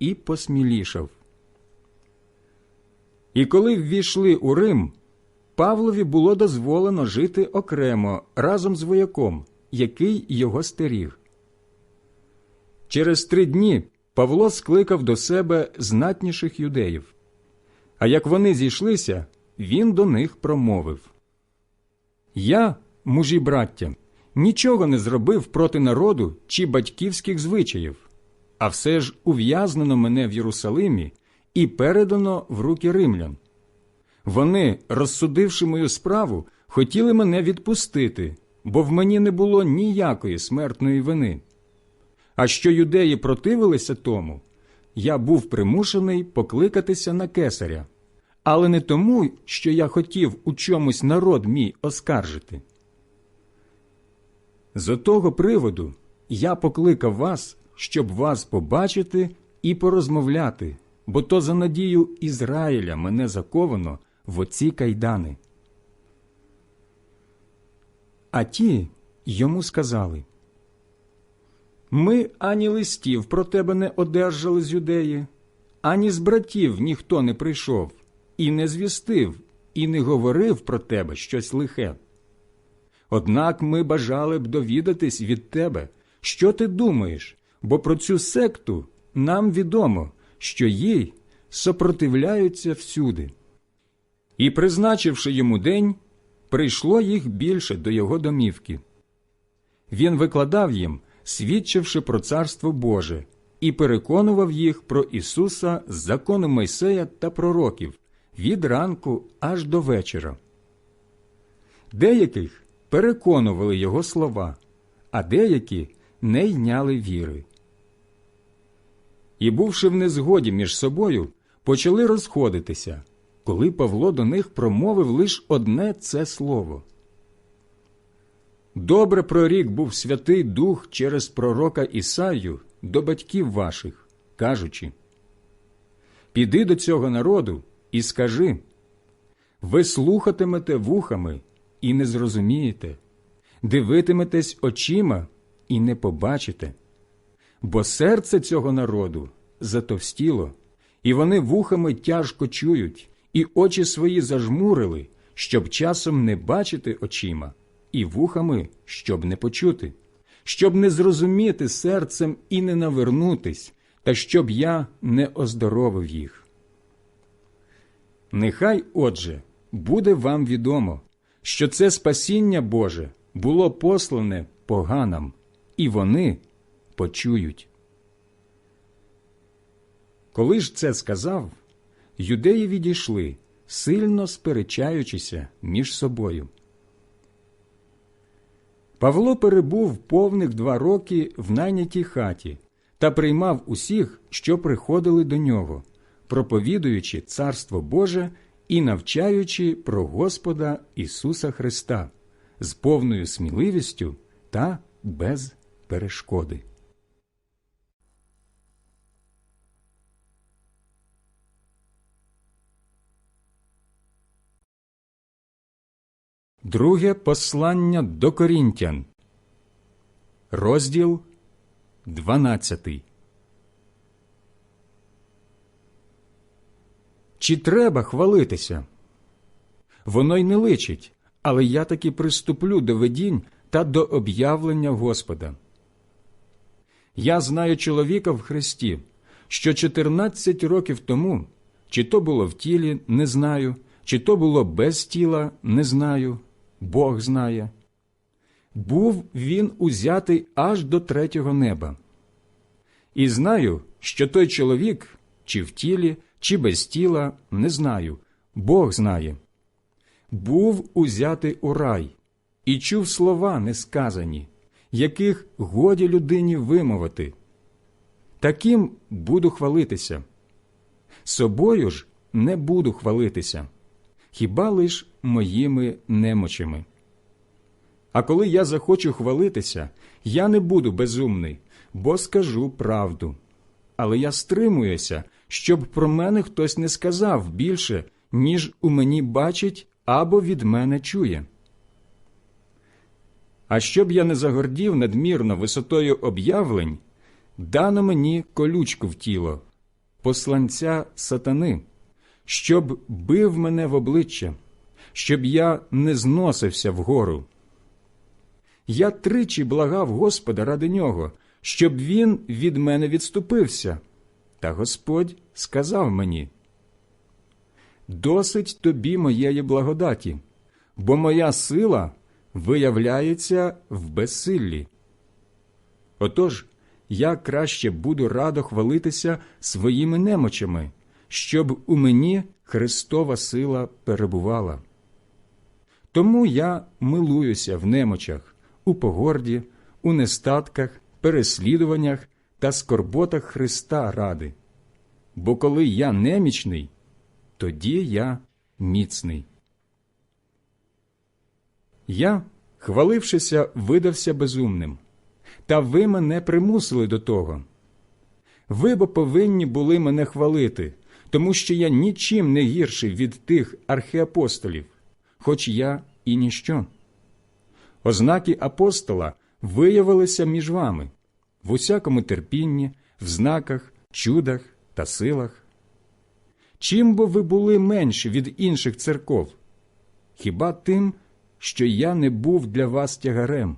і посмілішав. І коли ввійшли у Рим, Павлові було дозволено жити окремо разом з вояком, який його стеріг. Через три дні Павло скликав до себе знатніших юдеїв. А як вони зійшлися, він до них промовив Я, мужі браття, нічого не зробив проти народу чи батьківських звичаїв, а все ж ув'язнено мене в Єрусалимі і передано в руки римлян. Вони, розсудивши мою справу, хотіли мене відпустити, бо в мені не було ніякої смертної вини. А що юдеї противилися тому, я був примушений покликатися на кесаря, але не тому, що я хотів у чомусь народ мій оскаржити. З отого приводу я покликав вас, щоб вас побачити і порозмовляти, бо то за надію Ізраїля мене заковано в оці кайдани. А ті йому сказали Ми ані листів про тебе не одержали з юдеї, ані з братів ніхто не прийшов, і не звістив, і не говорив про тебе щось лихе. Однак ми бажали б довідатись від тебе, що ти думаєш, бо про цю секту нам відомо, що їй сопротивляються всюди. І, призначивши йому день, прийшло їх більше до його домівки. Він викладав їм, свідчивши про царство Боже, і переконував їх про Ісуса з закону Мойсея та пророків від ранку аж до вечора. Деяких переконували його слова, а деякі не йняли віри. І, бувши в незгоді між собою, почали розходитися, коли Павло до них промовив лише одне це слово. Добре прорік був Святий Дух через пророка Ісаю до батьків ваших, кажучи Піди до цього народу і скажи ви слухатимете вухами і не зрозумієте, дивитиметесь очима і не побачите, бо серце цього народу затовстіло, і вони вухами тяжко чують, і очі свої зажмурили, щоб часом не бачити очима, і вухами, щоб не почути, щоб не зрозуміти серцем і не навернутись, та щоб я не оздоровив їх. Нехай, отже, буде вам відомо, що це спасіння Боже було послане поганам, і вони почують. Коли ж це сказав, юдеї відійшли, сильно сперечаючися між собою. Павло перебув повних два роки в найнятій хаті та приймав усіх, що приходили до нього, проповідуючи Царство Боже і навчаючи про Господа Ісуса Христа з повною сміливістю та без перешкоди. Друге послання до Корінтян, розділ 12. Чи треба хвалитися? Воно й не личить, але я таки приступлю до видінь та до об'явлення Господа. Я знаю чоловіка в Христі, що 14 років тому, чи то було в тілі, не знаю, чи то було без тіла, не знаю, Бог знає. Був він узятий аж до третього неба. І знаю, що той чоловік, чи в тілі, чи без тіла, не знаю, Бог знає. Був узятий у рай і чув слова несказані, яких годі людині вимовити. Таким буду хвалитися. Собою ж не буду хвалитися, хіба лиш моїми немочами. А коли я захочу хвалитися, я не буду безумний, бо скажу правду. Але я стримуюся, щоб про мене хтось не сказав більше, ніж у мені бачить або від мене чує. А щоб я не загордів надмірно висотою об'явлень, дано мені колючку в тіло, посланця сатани, щоб бив мене в обличчя, щоб я не зносився вгору. Я тричі благав Господа ради нього, щоб він від мене відступився. Та Господь сказав мені Досить тобі моєї благодаті, бо моя сила виявляється в безсиллі. Отож, я краще буду радо хвалитися своїми немочами, щоб у мені Христова сила перебувала. Тому я милуюся в немочах, у погорді, у нестатках, переслідуваннях та скорботах Христа ради. Бо коли я немічний, тоді я міцний. Я, хвалившися, видався безумним, та ви мене примусили до того. Ви бо повинні були мене хвалити, тому що я нічим не гірший від тих архіапостолів, хоч я і ніщо. Ознаки апостола виявилися між вами в усякому терпінні, в знаках, чудах та силах. Чим бо ви були менші від інших церков? Хіба тим, що я не був для вас тягарем?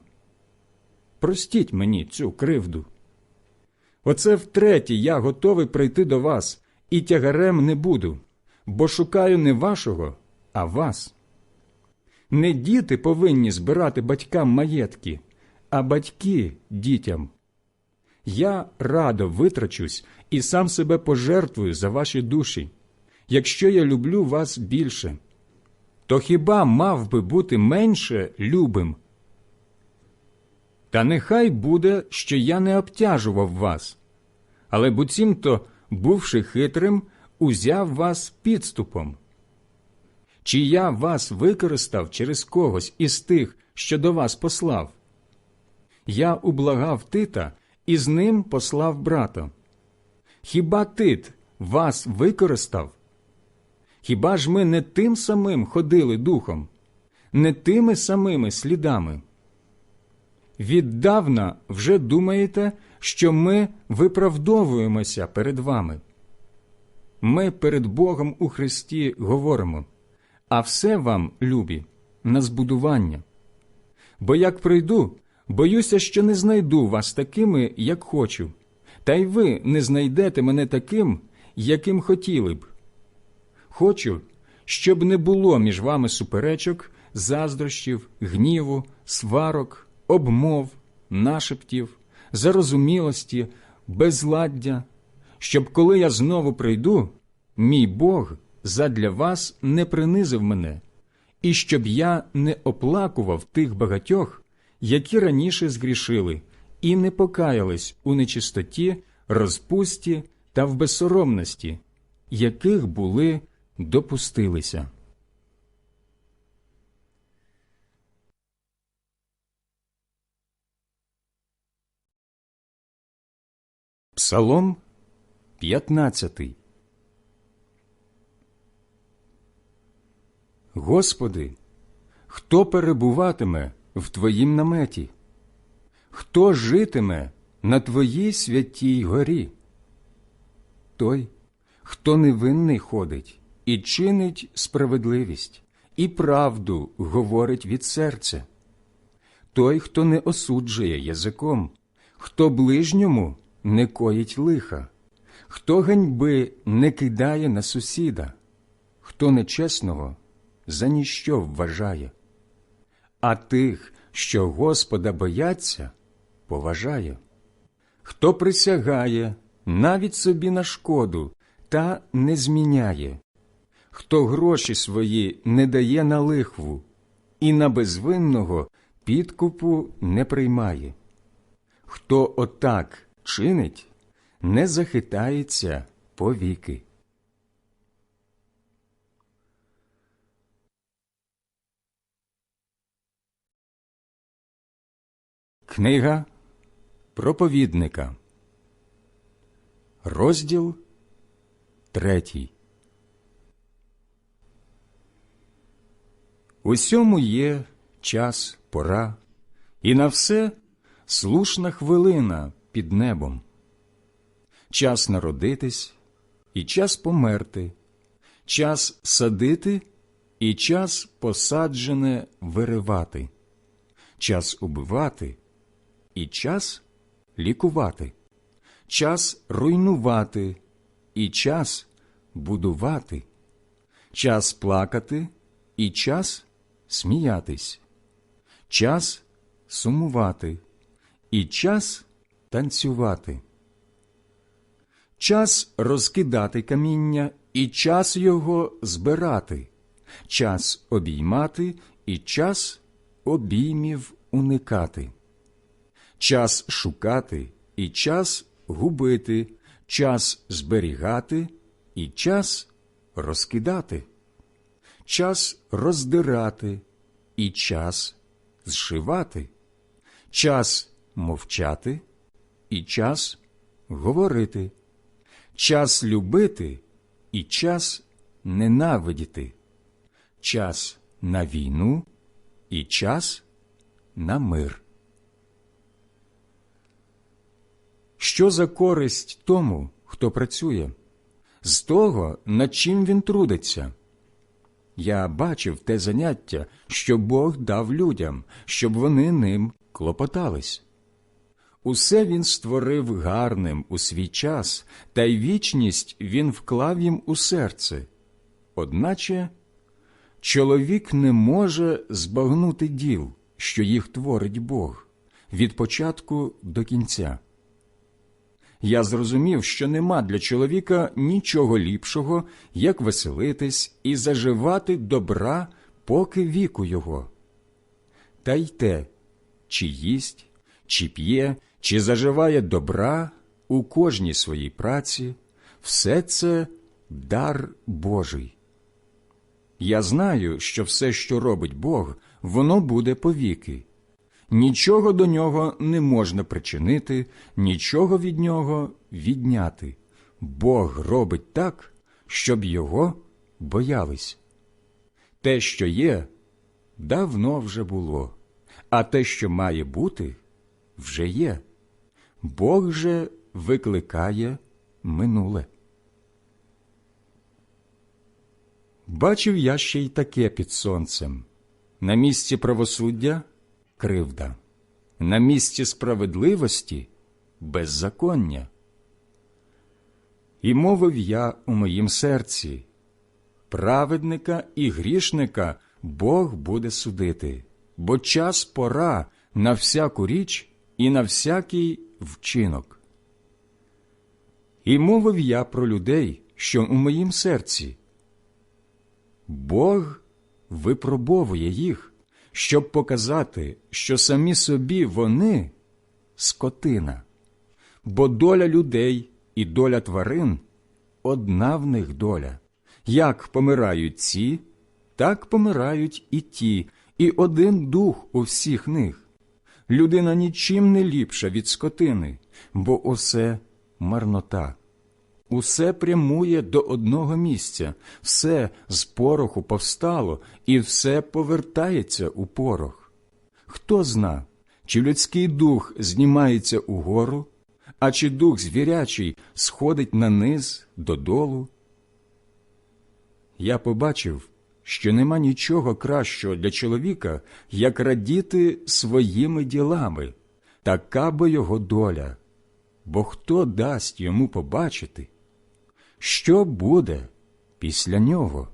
Простіть мені цю кривду. Оце втретє я готовий прийти до вас, і тягарем не буду, бо шукаю не вашого, а вас. Не діти повинні збирати батькам маєтки, а батьки дітям. Я радо витрачусь і сам себе пожертвую за ваші душі, якщо я люблю вас більше, то хіба мав би бути менше любим? Та нехай буде, що я не обтяжував вас, але буцімто, бувши хитрим, узяв вас підступом? Чи я вас використав через когось із тих, що до вас послав? Я ублагав Тита і з ним послав брата. Хіба Тит вас використав? Хіба ж ми не тим самим ходили духом, не тими самими слідами? Віддавна вже думаєте, що ми виправдовуємося перед вами. Ми перед Богом у Христі говоримо, а все вам, любі, на збудування. Бо як прийду, боюся, що не знайду вас такими, як хочу, та й ви не знайдете мене таким, яким хотіли б. Хочу, щоб не було між вами суперечок, заздрощів, гніву, сварок, обмов, нашептів, зарозумілості, безладдя, щоб коли я знову прийду, мій Бог задля вас не принизив мене, і щоб я не оплакував тих багатьох, які раніше згрішили, і не покаялись у нечистоті, розпусті та в безсоромності, яких були допустилися. Псалом 15 Господи, хто перебуватиме в Твоїм наметі? Хто житиме на Твоїй святій горі? Той, хто невинний ходить і чинить справедливість, і правду говорить від серця, той, хто не осуджує язиком, хто ближньому не коїть лиха, хто ганьби не кидає на сусіда, хто нечесного за ніщо вважає, а тих, що Господа бояться, поважає, хто присягає навіть собі на шкоду та не зміняє, хто гроші свої не дає на лихву і на безвинного підкупу не приймає, хто отак чинить, не захитається повіки. Книга проповідника, розділ третій. Усьому є час, пора, і на все слушна хвилина під небом. Час народитись і час померти, час садити і час посаджене виривати, час убивати і час лікувати, час руйнувати і час будувати, час плакати і час сміятись, час сумувати і час танцювати, час розкидати каміння і час його збирати, час обіймати і час обіймів уникати. Час шукати і час губити, час зберігати і час розкидати, час роздирати і час зшивати, час мовчати і час говорити, час любити і час ненавидіти, час на війну і час на мир. Що за користь тому, хто працює, з того, над чим він трудиться? Я бачив те заняття, що Бог дав людям, щоб вони ним клопотались. Усе він створив гарним у свій час, та й вічність він вклав їм у серце. Одначе чоловік не може збагнути діл, що їх творить Бог, від початку до кінця я зрозумів, що нема для чоловіка нічого ліпшого, як веселитись і заживати добра, поки віку його. Та й те, чи їсть, чи п'є, чи заживає добра у кожній своїй праці, все це дар Божий. Я знаю, що все, що робить Бог, воно буде повіки. Нічого до нього не можна причинити, нічого від нього відняти. Бог робить так, щоб його боялись. Те, що є, давно вже було, а те, що має бути, вже є. Бог же викликає минуле. Бачив я ще й таке під сонцем на місці правосуддя кривда, на місці справедливості беззаконня. І мовив я у моїм серці праведника і грішника Бог буде судити, бо час пора на всяку річ і на всякий вчинок. І мовив я про людей, що у моїм серці. Бог випробовує їх, щоб показати, що самі собі вони скотина, бо доля людей і доля тварин одна в них доля. Як помирають ці, так помирають і ті, і один дух у всіх них. Людина нічим не ліпша від скотини, бо усе марнота. Усе прямує до одного місця, все з пороху повстало, і все повертається у порох. Хто зна, чи людський дух знімається угору, а чи дух звірячий сходить на низ додолу? Я побачив, що нема нічого кращого для чоловіка, як радіти своїми ділами, така бо його доля. Бо хто дасть йому побачити, що буде після нього?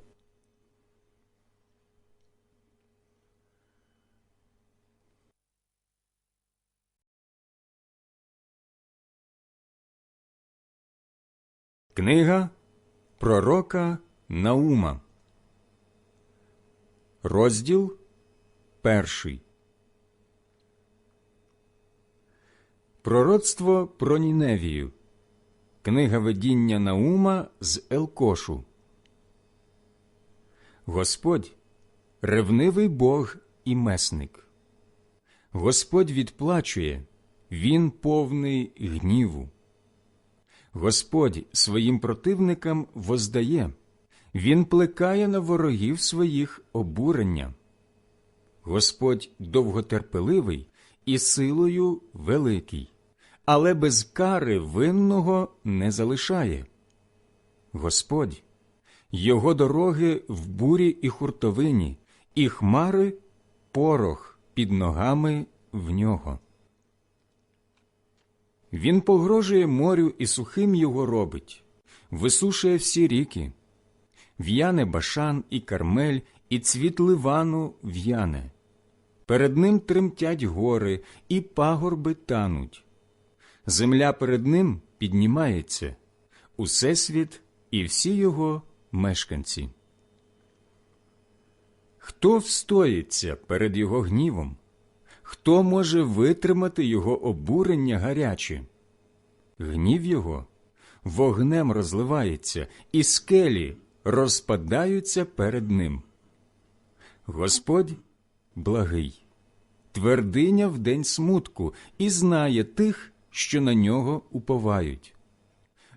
Книга Пророка Наума, розділ перший. Пророцтво про Ніневію. Книга видіння Наума з Елкошу. Господь ревнивий Бог і месник. Господь відплачує, Він повний гніву. Господь своїм противникам воздає, Він плекає на ворогів своїх обурення. Господь довготерпеливий і силою великий, але без кари винного не залишає. Господь, його дороги в бурі і хуртовині, і хмари порох під ногами в нього. Він погрожує морю і сухим його робить, висушує всі ріки, в'яне башан і кармель, і цвіт ливану в'яне. Перед ним тремтять гори, і пагорби тануть. Земля перед ним піднімається, усесвіт і всі його мешканці. Хто встоїться перед його гнівом? Хто може витримати його обурення гаряче? Гнів його вогнем розливається, і скелі розпадаються перед ним. Господь благий, твердиня в день смутку і знає тих, що на нього уповають.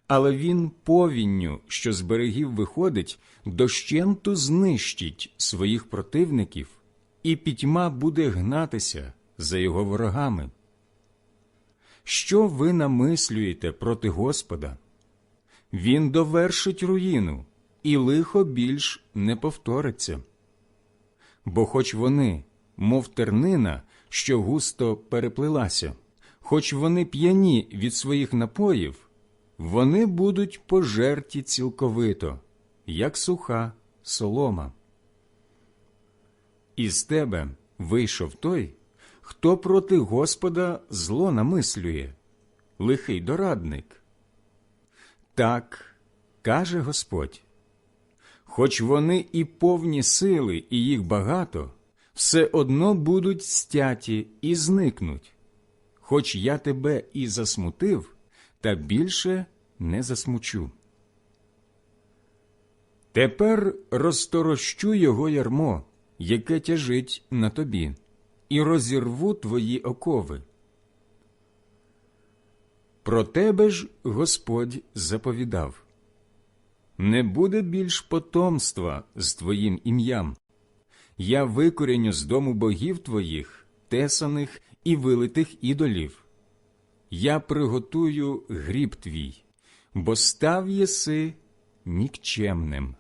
Але він повінню, що з берегів виходить, дощенту знищить своїх противників, і пітьма буде гнатися за його ворогами. Що ви намислюєте проти Господа? Він довершить руїну, і лихо більш не повториться. Бо хоч вони, мов тернина, що густо переплилася, хоч вони п'яні від своїх напоїв, вони будуть пожерті цілковито, як суха солома. Із тебе вийшов той, хто проти Господа зло намислює, лихий дорадник. Так каже Господь. Хоч вони і повні сили, і їх багато, все одно будуть стяті і зникнуть. Хоч я тебе і засмутив, та більше не засмучу. Тепер розторощу його ярмо, яке тяжить на тобі, і розірву твої окови. Про тебе ж Господь заповідав не буде більш потомства з твоїм ім'ям. Я викоріню з дому богів твоїх, тесаних і вилитих ідолів. Я приготую гріб твій, бо став єси нікчемним.